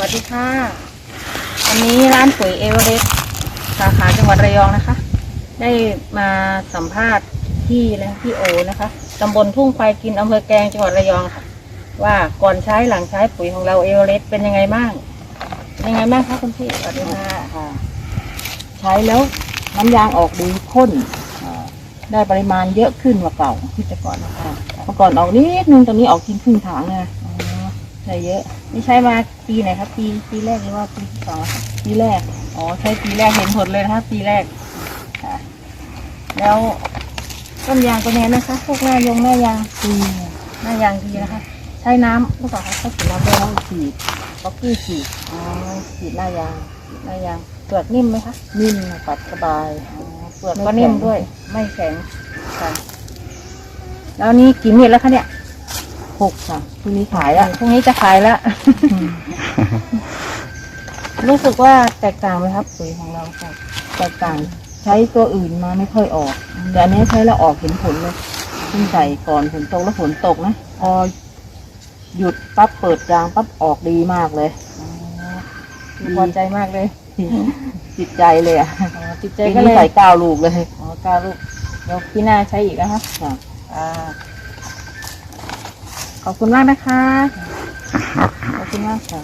วัสดีค่ะ วันนี้ร้านปุ๋ยเอเวอเรสต์สาขาจังหวัดระยองนะคะ ได้มาสัมภาษณ์พี่และพี่โอนะคะตำบลทุ่งควายกินอำเภอแกลงจังหวัดระยองค่ะ ว่าก่อนใช้หลังใช้ปุ๋ยของเราเอเวอเรสต์เป็นยังไงบ้างเป็นยังไงบ้างคะคุณพี่สวัสดีค่ะค่ะใช้แล้วน้ำยางออกดีข้นอ่าได้ปริมาณเยอะขึ้นกว่าเก่าที่แต่ก่อนนะคะเมื่อก่อนออกนิดนึงตอนนี้ออกทิ้งครึ่งถังเลยอ๋อ ใช้เยอะ นี่ใช้มาปีไหนครับ ปีปีแรกหรือว่าปีที่สองอะคะปีแรก อ๋อใช้ปีแรกเห็นผลเลยนะคะปีแรกค่ะแล้วต้นยางเป็นยังไงนะคะ พวกหน้ายงหน้ายางปีหน้ายางดีนะคะ ใช้น้ำหรือเปล่าคะใช้สีน้ำด้วยต้องฉีดป๊อกกี้ฉีดอ๋อฉีดหน้ายางฉีดหน้ายางเปลือกนิ่มไหมคะนิ่มปัดสบายอ๋อเปลือกก็นิ่มด้วย ไม่แข็งค่ะแล้วนี่กี่เม็ดแล้วคะเนี่ย หกค่ะพรุ่งนี้ขายแล้วพรุ่งนี้จะขายแล้วรู้สึกว่าแตกต่างไหมครับปุ๋ยของเราค่ะแตกต่างใช้ตัวอื่นมาไม่ค่อยออก แต่อันนี้ใช้แล้วออกเห็นผลเลยขึ้นใส่ก่อนฝนตกแล้วฝนตกนะพอหยุดปั๊บเปิดยางปั๊บออกดีมากเลยดีพอใจมากเลยจิตใจเลยอะอ๋อจิตใจปีก็เลนี้ยใส่เก้าลูกเลยอ๋อเก้าลูกเดี๋ยวพี่หน้าใช้อีกนะคะค่ะอ่า ขอบคุณมากนะคะ ขอบคุณมากค่ะ